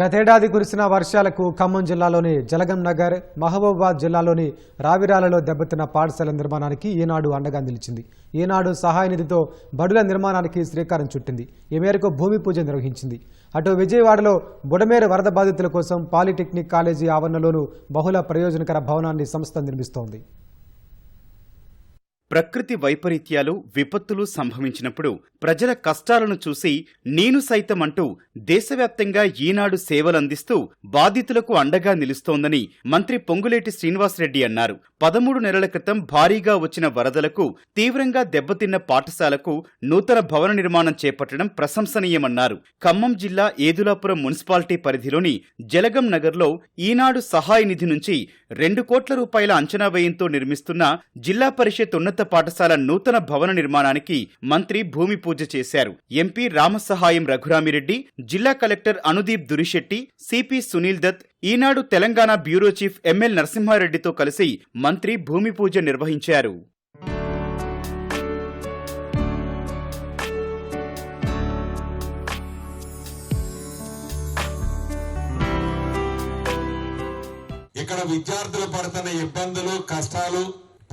గతేడాది కురిసిన వర్షాలకు ఖమ్మం జిల్లాలోని జలగం నగర్ మహబూబాబాద్ జిల్లాలోని రావిరాలలో దెబ్బతిన్న పాఠశాల నిర్మాణానికి ఈనాడు అండగా నిలిచింది. ఈనాడు సహాయ నిధితో బడుల నిర్మాణానికి శ్రీకారం చుట్టింది. ఈ మేరకు భూమి పూజ నిర్వహించింది. అటు విజయవాడలో బుడమేరు వరద బాధితుల కోసం పాలిటెక్నిక్ కాలేజీ ఆవరణలోనూ బహుళ ప్రయోజనకర భవనాన్ని సంస్థ నిర్మిస్తోంది. ప్రకృతి వైపరీత్యాలు విపత్తులు సంభవించినప్పుడు ప్రజల కష్టాలను చూసి నేను సైతం అంటూ దేశవ్యాప్తంగా ఈనాడు సేవలందిస్తూ బాధితులకు అండగా నిలుస్తోందని మంత్రి పొంగులేటి శ్రీనివాసరెడ్డి అన్నారు. పదమూడు నెలల క్రితం భారీగా వచ్చిన వరదలకు తీవ్రంగా దెబ్బతిన్న పాఠశాలకు నూతన భవన నిర్మాణం చేపట్టడం ప్రశంసనీయమన్నారు. ఖమ్మం జిల్లా ఏదులాపురం మున్సిపాలిటీ పరిధిలోని జలగం నగర్లో ఈనాడు సహాయ నిధి నుంచి రెండు కోట్ల రూపాయల అంచనా వ్యయంతో నిర్మిస్తున్న జిల్లా పరిషత్ ఉన్నత పాఠశాల నూతన భవన నిర్మాణానికి మంత్రి భూమి పూజ చేశారు. ఎంపీ రామసహాయం రఘురామిరెడ్డి జిల్లా collector Anudeep Durishetty CP Sunil Dutt Eenadu Telangana bureau chief ML నరసింహారెడ్డితో కలిసి మంత్రి భూమి పూజ నిర్వహించారు. ఇక్కడ విద్యార్థులు పడుతున్న ఇబ్బందులు కష్టాలు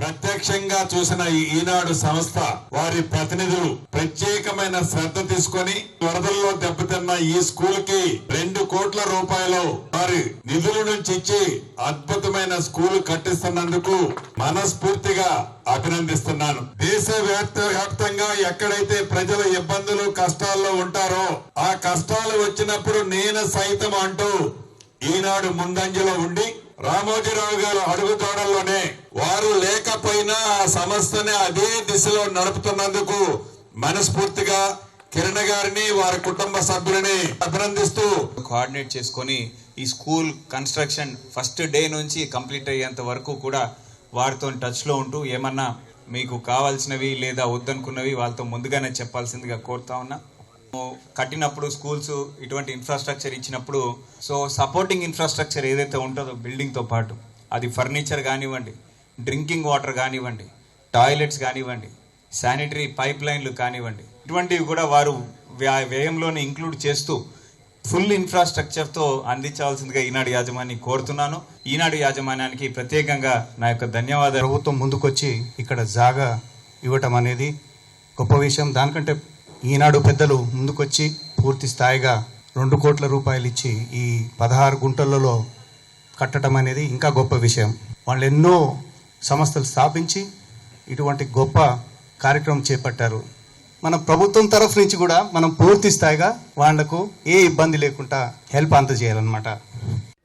ప్రత్యక్షంగా చూసిన ఈ ఈనాడు సంస్థ వారి ప్రతినిధులు ప్రత్యేకమైన శ్రద్ధ తీసుకొని వరదల్లో దెబ్బతిన్న ఈ స్కూల్కి రెండు కోట్ల రూపాయలు వారి నిధుల నుంచి ఇచ్చి అద్భుతమైన స్కూల్ కట్టిస్తున్నందుకు మనస్ఫూర్తిగా అభినందిస్తున్నాను. దేశ వ్యాప్తంగా ఎక్కడైతే ప్రజల ఇబ్బందులు కష్టాల్లో ఉంటారో ఆ కష్టాలు వచ్చినప్పుడు నేను సైతం అంటూ ఈనాడు ముందంజలో ఉండి రామోజీరావు గారు అడుగుతోడల్లోనే వారు లేకపోయినా ఆ సంస్థని అదే దిశలో నడుపుతున్నందుకు మనస్ఫూర్తిగా కిరణ్ గారిని వారి కుటుంబ సభ్యులని అభినందిస్తూ కోఆర్డినేట్ చేసుకొని ఈ స్కూల్ కన్స్ట్రక్షన్ ఫస్ట్ డే నుంచి కంప్లీట్ అయ్యేంత వరకు కూడా వారితో టచ్లో ఉంటూ ఏమన్నా మీకు కావాల్సినవి లేదా వద్దనుకున్నవి వాళ్ళతో ముందుగానే చెప్పాల్సిందిగా కోరుతా ఉన్నా. కట్టినప్పుడు స్కూల్స్ ఇటువంటి ఇన్ఫ్రాస్ట్రక్చర్ ఇచ్చినప్పుడు సో సపోర్టింగ్ ఇన్ఫ్రాస్ట్రక్చర్ ఏదైతే ఉంటుందో బిల్డింగ్తో పాటు అది ఫర్నిచర్ కానివ్వండి డ్రింకింగ్ వాటర్ కానివ్వండి టాయిలెట్స్ కానివ్వండి శానిటరీ పైప్ లైన్లు కానివ్వండి ఇటువంటివి కూడా వారు వ్యా- వ్యయంలోనే ఇంక్లూడ్ చేస్తూ ఫుల్ ఇన్ఫ్రాస్ట్రక్చర్తో అందించాల్సిందిగా ఈనాడు యాజమాన్యం కోరుతున్నాను. ఈనాడు యాజమాన్యానికి ప్రత్యేకంగా నా యొక్క ధన్యవాదాలు. ప్రభుత్వం ముందుకొచ్చి ఇక్కడ జాగా ఇవ్వటం అనేది గొప్ప విషయం. దానికంటే ఈనాడు పెద్దలు ముందుకొచ్చి పూర్తి స్థాయిగా రెండు కోట్ల రూపాయలు ఇచ్చి ఈ పదహారు గుంటలలో కట్టడం అనేది ఇంకా గొప్ప విషయం. వాళ్ళు ఎన్నో సంస్థలు స్థాపించి ఇటువంటి గొప్ప కార్యక్రమం చేపట్టారు. మన ప్రభుత్వం తరఫు నుంచి కూడా మనం పూర్తి స్థాయిగా వాళ్ళకు ఏ ఇబ్బంది లేకుండా హెల్ప్ అందజేయాలన్నమాట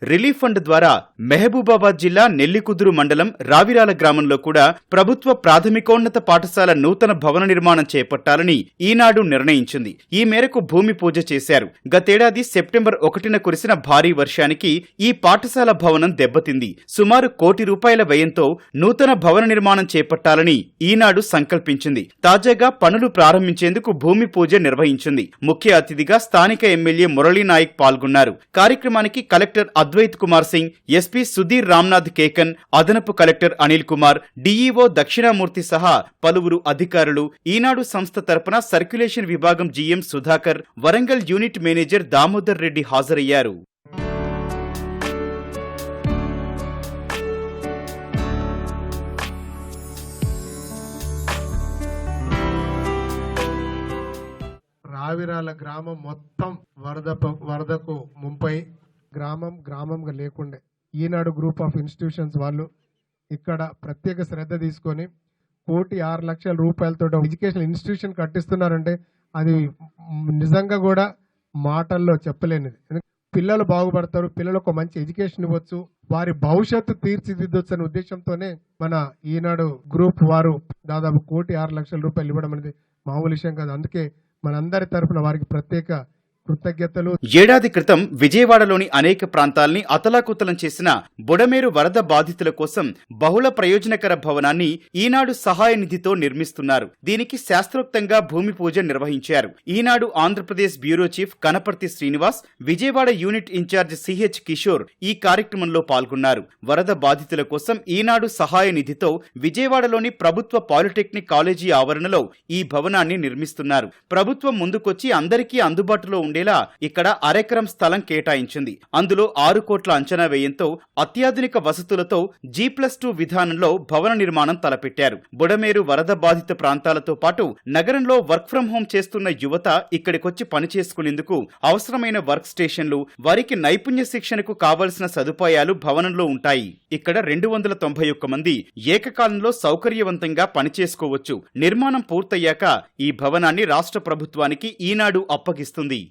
రిలీఫ్ ఫండ్ ద్వారా మెహబూబాబాద్ జిల్లా నెల్లికుదురు మండలం రావిరాల గ్రామంలో కూడా ప్రభుత్వ ప్రాథమికోన్నత పాఠశాల నూతన భవన నిర్మాణం చేపట్టాలని ఈనాడు నిర్ణయించింది. ఈ మేరకు భూమి పూజ చేశారు. గతేడాది సెప్టెంబర్ ఒకటిన కురిసిన భారీ వర్షానికి ఈ పాఠశాల భవనం దెబ్బతింది. సుమారు కోటి రూపాయల వ్యయంతో నూతన భవన నిర్మాణం చేపట్టాలని ఈనాడు సంకల్పించింది. తాజాగా పనులు ప్రారంభించేందుకు భూమి పూజ నిర్వహించింది. ముఖ్య అతిథిగా స్థానిక ఎమ్మెల్యే మురళీ నాయక్ పాల్గొన్నారు. కార్యక్రమానికి కలెక్టర్ అద్వైత్ కుమార్ సింగ్ ఎస్పీ సుధీర్ రామ్నాథ్ కేకన్ అదనపు కలెక్టర్ అనిల్ కుమార్ డీఈఓ దక్షిణామూర్తి సహా పలువురు అధికారులు ఈనాడు సంస్థ తరపున సర్క్యులేషన్ విభాగం GM Sudhakar Warangal unit manager Damodar Reddy హాజరయ్యారు. రావిరాల గ్రామం మొత్తం వరద వరదకు ముంపై గ్రామం గ్రామంగా లేకుండే. ఈనాడు గ్రూప్ ఆఫ్ ఇన్స్టిట్యూషన్స్ వాళ్ళు ఇక్కడ ప్రత్యేక శ్రద్ధ తీసుకొని కోటి ఆరు లక్షల రూపాయలతో ఎడ్యుకేషన్ ఇన్స్టిట్యూషన్ కట్టిస్తున్నారంటే అది నిజంగా కూడా మాటల్లో చెప్పలేనిది. పిల్లలు బాగుపడతారు పిల్లలకు ఒక మంచి ఎడ్యుకేషన్ ఇవ్వచ్చు వారి భవిష్యత్తు తీర్చిదిద్దొచ్చు అనే ఉద్దేశంతోనే మన ఈనాడు గ్రూప్ వారు దాదాపు కోటి ఆరు లక్షల రూపాయలు ఇవ్వడం అనేది మామూలు విషయం కాదు. అందుకే మనందరి తరఫున వారికి ప్రత్యేక కృతజ్ఞతలు. ఏడాది క్రితం విజయవాడలోని అనేక ప్రాంతాల్ని అతలాకుతలం చేసిన బుడమేరు వరద బాధితుల కోసం బహుళ ప్రయోజనకర భవనాన్ని ఈనాడు సహాయ నిధితో నిర్మిస్తున్నారు. దీనికి శాస్త్రోక్తంగా భూమి పూజ నిర్వహించారు. Eenadu Andhra Pradesh bureau chief Kanaparthi Srinivas Vijayawada unit incharge CH Kishore ఈ కార్యక్రమంలో పాల్గొన్నారు. వరద బాధితుల కోసం ఈనాడు సహాయ నిధితో విజయవాడలోని ప్రభుత్వ పాలిటెక్నిక్ కాలేజీ ఆవరణలో ఈ భవనాన్ని నిర్మిస్తున్నారు. ప్రభుత్వం ముందుకొచ్చి అందరికీ అందుబాటులో ఉండేలా ఇక్కడ అరెకరం స్థలం కేటాయించింది. అందులో ఆరు కోట్ల అంచనా వ్యయంతో అత్యాధునిక వసతులతో జీ ప్లస్ టూ విధానంలో భవన నిర్మాణం తలపెట్టారు. బుడమేరు వరద బాధిత ప్రాంతాలతో పాటు నగరంలో వర్క్ ఫ్రం హోం చేస్తున్న యువత ఇక్కడికొచ్చి పని చేసుకునేందుకు అవసరమైన వర్క్ స్టేషన్లు వారికి నైపుణ్య శిక్షణకు కావలసిన సదుపాయాలు భవనంలో ఉంటాయి. ఇక్కడ రెండు వందల తొంభై ఒక్క మంది ఏకకాలంలో సౌకర్యవంతంగా పనిచేసుకోవచ్చు నిర్మాణం పూర్తయ్యాక ఈ భవనాన్ని రాష్ట్ర ప్రభుత్వానికి ఈనాడు అప్పగిస్తుంది.